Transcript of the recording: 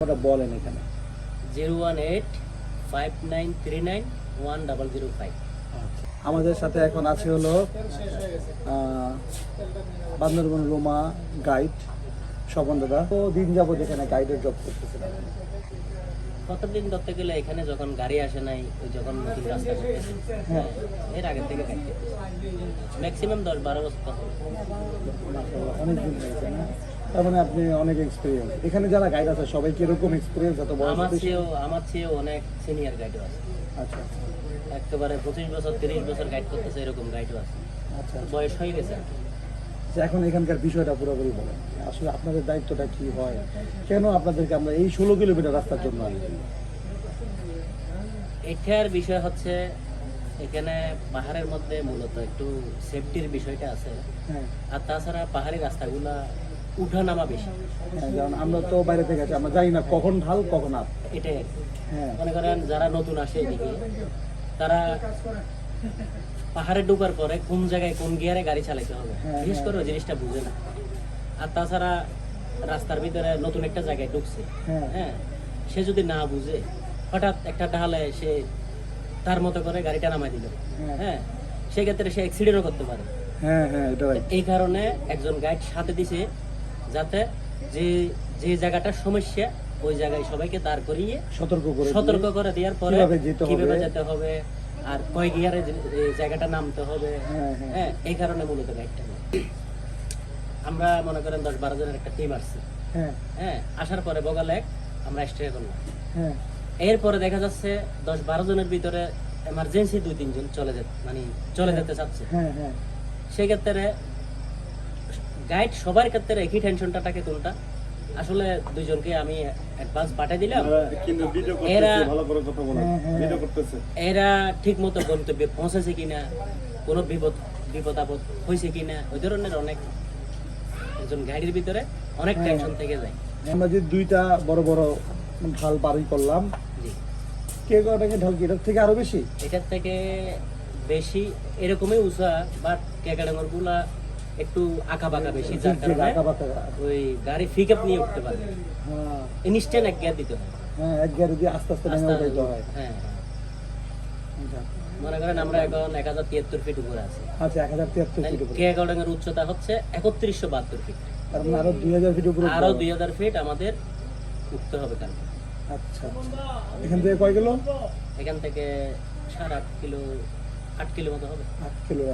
ওটা বলেন এখানে? Zero one eight five nine three nine one double zero five. আমাদের সাথে এখন আছে হলো বান্দরবন রোমা গাইড স্বপন দাদা। তো দিন যাব যেখানে গাইডের জব করতেছিলাম কতদিন ধরতে গেলে এখানে যখন গাড়ি আসে নাই ওই যখন নতুন রাস্তা করতেছে হ্যাঁ। এর আগের থেকে ম্যাক্সিমাম দশ বারো বছর অনেক দিন তার মানে আপনি অনেক এক্সপিরিয়েন্স এখানে যারা গাইড আছে সবাই কি এরকম এক্সপিরিয়েন্স এত বয়স আমার? চেয়েও আমার চেয়েও অনেক সিনিয়র গাইডও আছে। আচ্ছা একেবারে পঁচিশ বছর তিরিশ বছর গাইড করতেছে এরকম গাইডও আছে। আচ্ছা আচ্ছা। বয়স হয়ে গেছে আচ্ছা, এখন এখানকার বিষয়টা পুরোপুরি বলেন। আসলে আপনাদের দায়িত্বটা কি হয়? কেন আপনাদেরকে আমরা এই ষোলো কিলোমিটার রাস্তার জন্য এটার বিষয় হচ্ছে এখানে পাহাড়ের মধ্যে মূলত একটু সেফটির বিষয়টা আছে। হ্যাঁ। আর তাছাড়া পাহাড়ি রাস্তাগুলা উঠা নামা বেশি। হ্যাঁ আমরা তো বাইরে থেকে আছি আমরা জানি না কখন ঢাল কখন আপ এটাই হ্যাঁ। মনে করেন যারা নতুন আসে এদিকে তারা পাহাড়ে ঢোকার পরে কোন জায়গায় কোন গিয়ারে গাড়ি চালাতে হবে। হ্যাঁ, বিশেষ করে জিনিসটা বুঝে না। আর তাছাড়া রাস্তার ভিতরে নতুন একটা জায়গায় ঢুকছে। হ্যাঁ। সে যদি না বুঝে হঠাৎ একটা ঢালে সে তার মতো করে গাড়িটা নামাই দিল। হ্যাঁ। হ্যাঁ সেক্ষেত্রে সে অ্যাক্সিডেন্টও করতে পারে। হ্যাঁ হ্যাঁ এই কারণে একজন গাইড সাথে দিছে যাতে যে যে জায়গাটার সমস্যা ওই জায়গায় সবাইকে দাঁড় করিয়ে সতর্ক করে সতর্ক করে দেওয়ার পরে কীভাবে যেতে হবে। আর কয় গিয়ারে জায়গাটা নামতে হবে। হ্যাঁ, হ্যাঁ। হ্যাঁ এই কারণে মূলত গাইডটা আমরা মনে করেন দশ বারো জনের একটা টিম আসছি। হ্যাঁ। হ্যাঁ আসার পরে বগাল এক আমরা স্টে করলাম। এরপরে দেখা যাচ্ছে দশ বারো জনের ভিতরে এমার্জেন্সি দুই তিনজন চলে যেতে মানে চলে যেতে চাচ্ছে। সেক্ষেত্রে গাইড সবার ক্ষেত্রে একই টেনশনটা থাকে কোনটা? আসলে দুইজনকে আমি অ্যাডভান্স পাঠিয়ে দিলাম। কিন্তু ভিডিও এরা ভালো করে কথা বলো হ্যাঁ, হ্যাঁ। ভিডিও করতেছে। এরা ঠিক মতো গন্তব্যে পৌঁছেছে কিনা কোনো বিপদ বিপদ আপদ হয়েছে কিনা ওই ধরনের অনেক একজন গাইডের ভিতরে অনেক হ্যাঁ। টেনশন থেকে যায়। আমরা যে দুইটা বড় বড় ঢাল পারি করলাম জি। কে কটাকে ঢাল কি? এটার থেকে আরও বেশি? এটার থেকে বেশি এরকমই উষা বাট ক্যাকাডাঙ্গরগুলা একটু আঁকা বাঁকা বেশি যার কারণে ওই গাড়ি পিক আপ নিয়ে উঠতে পারে। ইনস্ট্যান্ট এক গিয়ার দিতে হয়। হ্যাঁ এক গাড়ি দিয়ে আস্তে আস্তে ভেঙে উঠাইতে হয়। হ্যাঁ। আচ্ছা। মনে করেন আমরা এখন এক হাজার তিয়াত্তর ফিট উপরে আছি। আচ্ছা এক হাজার তিয়াত্তর ফিট উপরে। কেয়াগাউডাঙ্গের উচ্চতা হচ্ছে একত্রিশশো বাহাত্তর ফিট মানে আরও দুই হাজার ফিট উপরে আরও দুই হাজার ফিট আমাদের উঠতে হবে কারণ আচ্ছা এখান থেকে কয় কিলো? এখান থেকে সাড়ে আট কিলো আট কিলো মতো হবে। আট কিলো